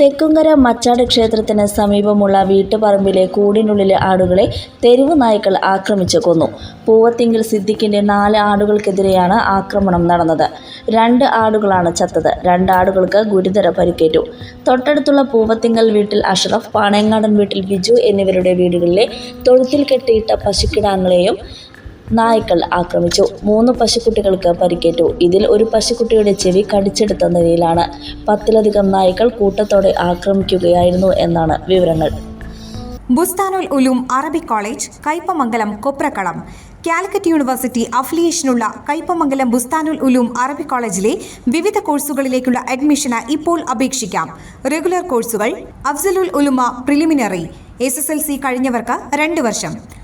തെക്കുംകര മച്ചാട് ക്ഷേത്രത്തിന് സമീപമുള്ള വീട്ടുപറമ്പിലെ കൂടിനുള്ളിലെ ആടുകളെ തെരുവ് നായ്ക്കൾ ആക്രമിച്ച് കൊന്നു. പൂവത്തിങ്കിൽ സിദ്ദിഖിന്റെ നാല് ആടുകൾക്കെതിരെയാണ് ആക്രമണം നടന്നത്. രണ്ട് ആടുകളാണ് ചത്തത്. രണ്ട് ആടുകൾക്ക് ഗുരുതര പരിക്കേറ്റു. തൊട്ടടുത്തുള്ള പൂവത്തിങ്കൽ വീട്ടിൽ അഷ്റഫ് പാണയങ്ങാടൻ വീട്ടിൽ ബിജു എന്നിവരുടെ വീടുകളിലെ തൊഴുത്തിൽ കെട്ടിയിട്ട പശുക്കിടാങ്ങളെയും നായ്ക്കൾ ആക്രമിച്ചു. മൂന്ന് പശുക്കുട്ടികൾക്ക് പരിക്കേറ്റു. ഇതിൽ ഒരു പശുക്കുട്ടിയുടെ ചെവി കടിച്ചെടുത്ത നിലയിലാണ്. പത്തിലധികം നായ്ക്കൾ കൂട്ടത്തോടെ ആക്രമിക്കുകയായിരുന്നു എന്നാണ് വിവരങ്ങൾ. Bustanul Uloom Arabic college Kaipamangalam Koprakkalam. Calicut University അഫിലിയേഷനുള്ള Kaipamangalam Bustanul Uloom അറബി കോളേജിലെ വിവിധ കോഴ്സുകളിലേക്കുള്ള അഡ്മിഷന് ഇപ്പോൾ അപേക്ഷിക്കാം. റെഗുലർ കോഴ്സുകൾ Afzalul Ulama preliminary S S L C കഴിഞ്ഞവർക്ക് രണ്ട് വർഷം.